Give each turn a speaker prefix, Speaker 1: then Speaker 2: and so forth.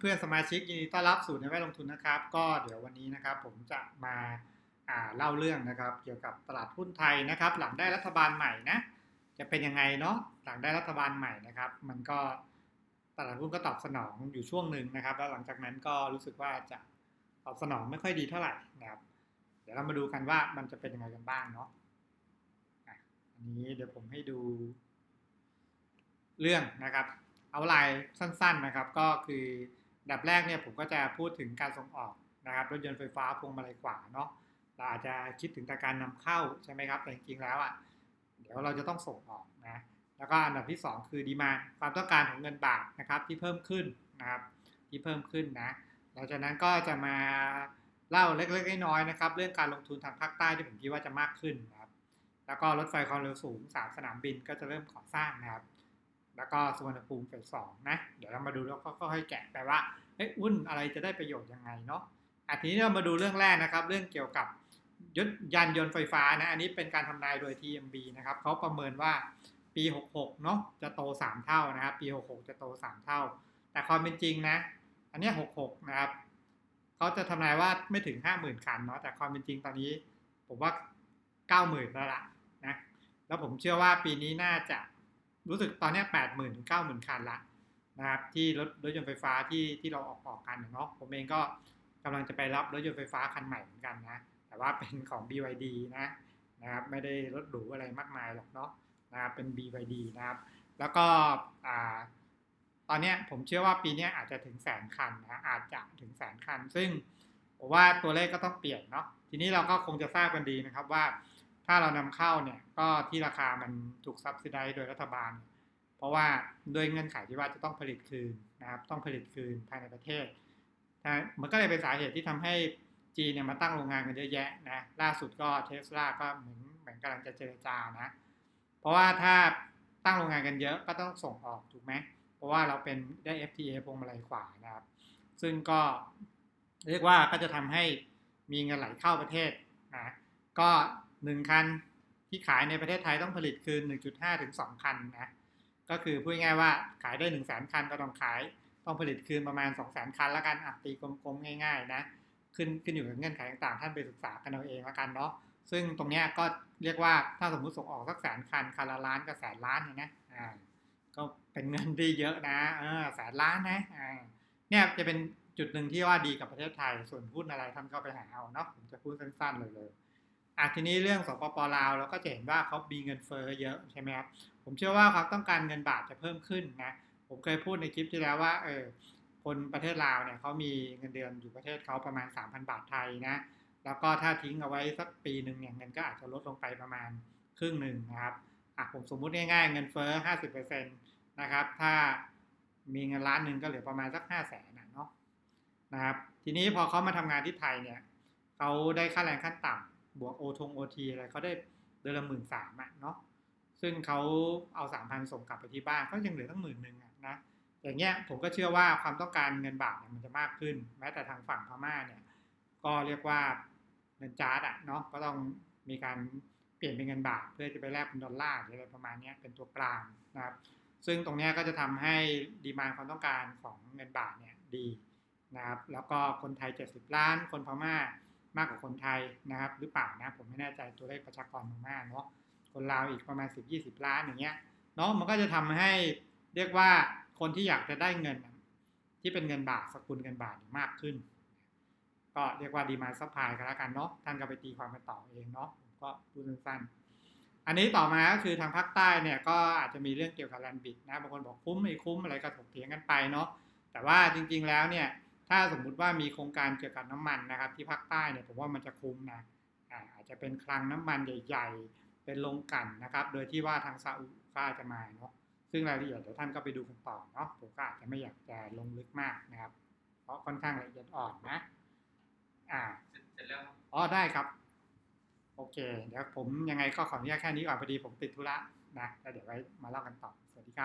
Speaker 1: เพื่อนสมาชิกยินดีต้อนรับสู่ในแวดลงทุนนะครับ ก็เดี๋ยววันนี้นะครับผมจะมาาเล่าเรื่องนะครับ เกี่ยวกับตลาดหุ้นไทยนะครับ หลังได้รัฐบาลใหม่นะจะเป็นยังไงเนาะหลังได้รัฐบาลใหม่นะครับ มันก็ตลาดหุ้นก็ตอบสนองอยู่ช่วงหนึ่งนะครับ แล้วหลังจากนั้นก็รู้สึกว่าจะตอบสนองไม่ค่อยดีเท่าไหร่นะครับ เดี๋ยวเรามาดูกันว่ามันจะเป็นยังไงกันบ้างเนาะอันนี้เดี๋ยวผมให้ดูเรื่องนะครับ เอาไลน์สั้น ๆนะครับ ก็คือ ดับแรกเนี่ยผมก็จะพูดถึงการส่งออกนะครับรถยนต์ไฟฟ้าพวงมาลัยขวาเนาะเราอาจจะคิดถึงแต่การนำเข้าใช่ไหมครับแต่จริงๆแล้วอะเดี๋ยวเราจะต้องส่งออกนะแล้วก็อันดับที่ 2 คือดีมาความต้องการของเงินบาทนะครับที่เพิ่มขึ้นนะครับที่เพิ่มขึ้นนะหลังจากนั้นก็จะมาเล่าเล็กๆน้อยๆนะครับ เรื่องการลงทุนทางภาคใต้ที่ผมคิดว่าจะมากขึ้นนะครับแล้วก็รถไฟความเร็วสูง3สนามบินก็จะเริ่มก่อสร้างนะครับ แล้วก็สุวรรณภูมิเฟสสองนะ เดี๋ยวเรามาดูแล้วก็ค่อยแกะไปว่าเอ้ยหุ้นอะไรจะได้ประโยชน์ยังไงเนาะอันนี้เรามาดูเรื่องแรกนะครับ เรื่องเกี่ยวกับยนยานยนต์ไฟฟ้านะ อันนี้เป็นการทำนายโดย TMB นะครับเขาประเมินว่าปี 66 เนาะจะโต 3 เท่านะครับ ปี 66 จะโต 3 เท่า แต่ความเป็นจริงนะ อันนี้ 66 นะครับเขาจะทำนายว่าไม่ถึง 50,000 คันเนาะ แต่ความเป็นจริงตอนนี้ ผมว่า 90,000 แล้วล่ะนะ แล้วผมเชื่อว่าปีนี้น่าจะ รู้สึกตอนนี้แปดหมื่นถึงเก้าหมื่นคันละนะครับที่รถรถยนต์ไฟฟ้าที่ที่เราออกออกกันเนาะผมเองก็กำลังจะไปรับรถยนต์ไฟฟ้าคันใหม่เหมือนกันนะแต่ว่าเป็นของ BYD นะนะครับไม่ได้รถหรูอะไรมากมายหรอกเนาะนะครับเป็น BYD นะครับ แล้วก็อ่าตอนนี้ผมเชื่อว่าปีนี้อาจจะถึงแสนคันนะอาจจะถึงแสนคัน ซึ่งผมว่าตัวเลขก็ต้องเปลี่ยนเนาะทีนี้เราก็คงจะทราบกันดีนะครับว่า ถ้าเรานำเข้าเนี่ยก็ที่ราคามันถูกซับซิไดโดยรัฐบาล เพราะว่าด้วยเงื่อนไขที่ว่าจะต้องผลิตคืนนะครับต้องผลิตคืนภายในประเทศนะมันก็เลยเป็นสาเหตุที่ทำให้จีนเนี่ยมาตั้งโรงงานกันเยอะแยะนะล่าสุดก็เทสลาก็เหมือนเหมือนกำลังจะเจรจานะ เพราะว่าถ้าตั้งโรงงานกันเยอะก็ต้องส่งออกถูกไหมเพราะว่าเราเป็นได้ FTA พวงมาลัยขวานะครับ ซึ่งก็เรียกว่าก็จะทำให้มีเงินไหลเข้าประเทศนะก็ หนึ่งคันที่ขายในประเทศไทยต้องผลิตคืน1.5 ถึง 2 คันนะ ก็คือพูดง่ายว่าขายได้ 1 0 0 0 0แคันก็ต้องขาย ต้องผลิตคืนประมาณ2 0 0 0 0 0 คันแล้วกันอะตีกลมๆ ง่ายๆนะ ขึ้นขึ้นอยู่กับเงื่อนไขต่างๆ ท่านไปศึกษากันเอาเองแล้วกันเนาะ ซึ่งตรงเนี้ยก็เรียกว่าถ้าสมมุติส่งออกสักแสนคันคันละล้านก็แสนล้านอย่างเงี้ยอ่า ก็เป็นเงินที่เยอะนะเออแสนล้านนะอ่าเนี่ยจะเป็นจุดหนึ่งที่ว่าดีกับประเทศไทย ส่วนหุ้นอะไรท่านก็ไปหาเอาเนาะ ผมจะพูดสั้นๆเลยเลย อะทีนี้เรื่องสปปลาวเราก็จะเห็นว่าเขามีเงินเฟ้อเยอะใช่ไหมครับผมเชื่อว่าเขาต้องการเงินบาทจะเพิ่มขึ้นนะผมเคยพูดในคลิปที่แล้วว่าเออคนประเทศลาวเนี่ยเขามีเงินเดือนอยู่ประเทศเขาประมาณ 3,000 บาทไทยนะแล้วก็ถ้าทิ้งเอาไว้สักปีหนึ่งเนี่ยเงินก็อาจจะลดลงไปประมาณครึ่งหนึ่งนะครับอะผมสมมุติง่ายๆเงินเฟ้อ 50%นะครับถ้ามีเงินล้านหนึ่งก็เหลือประมาณสัก 5 0 0แสนนะเนาะนะครับทีนี้พอเขามาทำงานที่ไทยเนี่ยเขาได้ค่าแรงขั้นต่ำ บวกโอทงโอทีอะไรเขาได้เดือนละหมื่นสามอะเนาะซึ่งเขาเอาสามพันส่งกลับไปที่บ้านเขายังเหลือตั้งหมื่นหนึ่งอะนะอย่างเงี้ยผมก็เชื่อว่าความต้องการเงินบาทเนี่ยมันจะมากขึ้น แม้แต่ทางฝั่งพม่าเนี่ย ก็เรียกว่าเงินจาร์ดอะเนาะก็ต้องมีการเปลี่ยนเป็นเงินบาท เพื่อจะไปแลกเป็นดอลลาร์อะไรประมาณนี้เป็นตัวกลางนะครับซึ่งตรงนี้ก็จะทำให้ดีมานความต้องการของเงินบาทเนี่ยดีนะครับแล้วก็คนไทย 70 ล้าน คนพม่า มากกว่าคนไทยนะครับ หรือเปล่านะผมไม่แน่ใจตัวเลขประชากรพม่าเนาะคนลาวอีกประมาณ 10-20 ล้านอย่างเงี้ยเนาะมันก็จะทำให้เรียกว่าคนที่อยากจะได้เงิน ที่เป็นเงินบาทสกุลเงินบาทมากขึ้น ก็เรียกว่าดีมาซัพพลายกันแล้วกันเนาะท่านก็ไปตีความกันต่อเองเนาะผมก็พูดสั้นๆอันนี้ต่อมาก็คือทางภาคใต้เนี่ยก็อาจจะมีเรื่องเกี่ยวกับแลนบิดนะบางคนบอกคุ้มไม่คุ้มอะไรก็ถกเถียงกันไปเนาะแต่ว่าจริงๆแล้วเนี่ย ถ้าสมมุติว่ามีโครงการเกี่ยวกับน้ำมันนะครับ ที่ภาคใต้เนี่ยผมว่ามันจะคุ้มนะอาอาจจะเป็นคลังน้ำมันใหญ่ ๆ เป็นโรงกลั่นนะครับ โดยที่ว่าทางซาอุก็อาจจะมาเนาะซึ่งรายละเอียดเดี๋ยวท่านก็ไปดูกันต่อเนาะผมก็อาจจะไม่อยากจะลงลึกมากนะครับ เพราะค่อนข้างละเอียดอ่อนนะอ่า
Speaker 2: เสร็จเสร็จแล้วครับ
Speaker 1: อ๋อได้ครับโอเคเดี๋ยวผมยังไงก็ขออนุญาตแค่นี้ก่อนพอดีผมติดธุระนะแล้วเดี๋ยวไว้มาเล่ากันต่อสวัสดีครับ